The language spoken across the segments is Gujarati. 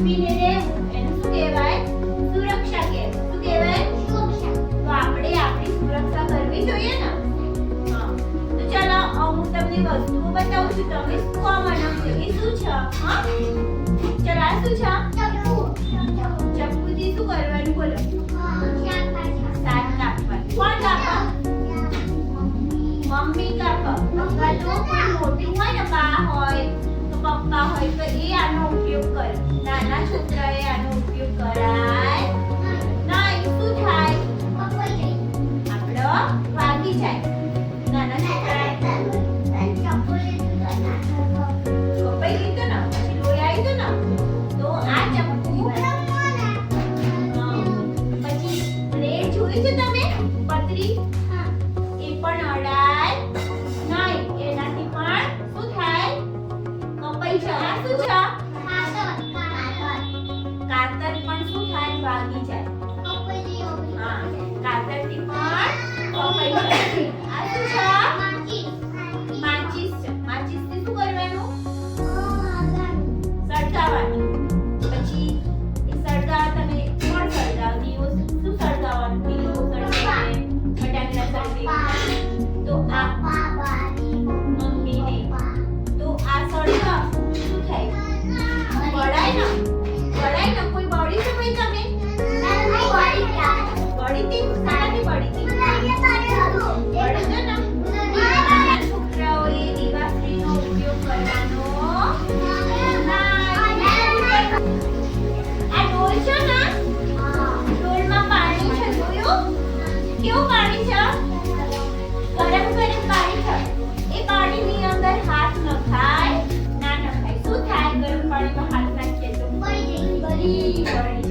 સાચવીને રહેવું એનું શું કહેવાય સુરક્ષા કહેવાય શું કહેવાય તો આપણે આપણી સુરક્ષા કરવી જોઈએ ને હા તો ચાલો અ, હું તમને વસ્તુઓ બતાવું છું તમે શું આ બનાવજો એ શું છે હા ચાલો આ શું છે ચપ્પુથી શું કરવાનું બોલો શાક કાપવાનું કોણ કાપે મમ્મી કાપે અથવા તો કોઈ મોટું હોય ને બા હોય તો પપ્પા હોય તો એ આનો ઉપયોગ કરે. નાના છોકરાએ આનો ઉપયોગ કરાય નહીં શું થાય? આપણો વાગી જાય. તમે? પતરી? એ પણ અડાય.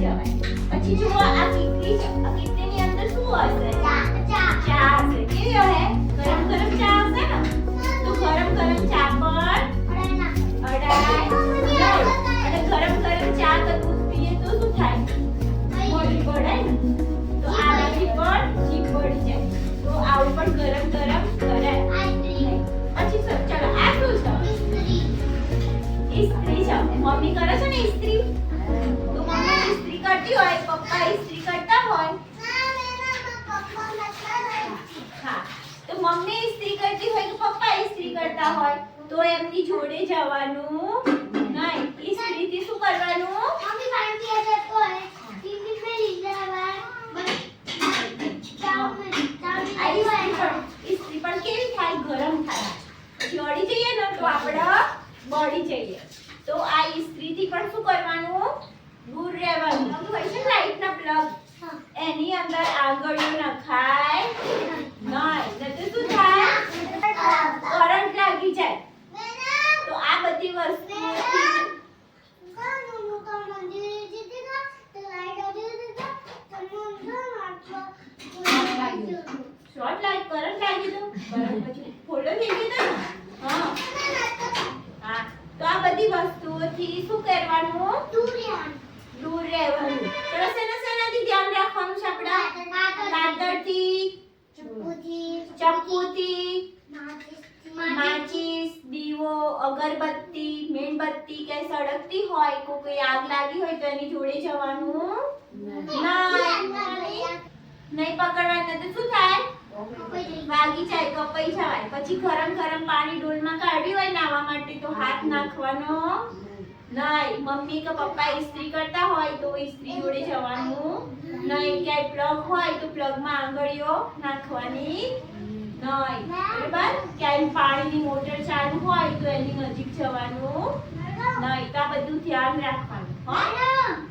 બળી જવાય પછી જુઓ આ કીટલી છે આ કીટલીની અંદર શું હશે ચા હશે કેવી હશે ગરમ ગરમ ચા હશે ને તો ગરમ ગરમ ચા પણ અડાય નહીં. અને ગરમ ગરમ ચા કે દૂધ પીએ તો શું થાય મોઢું બળાય ને તો આનાથી પણ જીભ બળી જાય તો આવું પણ ગરમ ગરમ કરાય પછી સર ચાલો આ શું છે ઇસ્ત્રી છે મમ્મી કરે છે ને ઇસ્ત્રી તો મમ્મી ઇસ્ત્રી કરતી હોય પપ્પા ઇસ્ત્રી કરતા હોય હા તો મમ્મી ઇસ્ત્રી કરતી હોય કે પપ્પા ઇસ્ત્રી કરતા હોય તો એમની જોડે જવાનું નહીં ઇસ્ત્રીથી શું કરવાનું આ ઇસ્ત્રી પણ ઇસ્ત્રી પણ કેવી થાય ગરમ થાય પછી અડી જઈએ ને તો આપણે બળી જઈએ તો આ ઇસ્ત્રીથી પણ શું કરવાનું દૂર રહેવાનું. હોય છે પ્લગ એની અંદર આંગળીઓ નખાય નહીં. તો શું થાય? કરંટ લાગી જાય. તો આ બધી વસ્તુ શોર્ટ લાઈટ કરંટ લાગી તો બરાબર પછી ફોલ્ડર થઈ ગયો હા. હા. તો આ બધી વસ્તુઓથી શું કરવાનું? અગરબત્તી મીણબત્તી કે સળગતી હોય કોઈ આગ લાગી હોય તો એની જોડે જવાનું નહીં. પકડવાના તો શું થાય? વાગી જાય કપાઈ જવાય. પછી ગરમ ગરમ પાણી ડોલમાં કાઢ્યું હોય નાવા માટે તો હાથ નાખવાનો નહીં. મમ્મી કે પપ્પા ઇસ્ત્રી કરતા હોય તો ઇસ્ત્રી જોડે જવાનું નહીં. ક્યાંય પ્લગ હોય તો પ્લગમાં આંગળીઓ નાખવાની નહીં બરાબર? ક્યાંય પાણીની મોટર ચાલુ હોય તો એની નજીક જવાનું. નહીં તો આ બધું ધ્યાન રાખવાનું હા?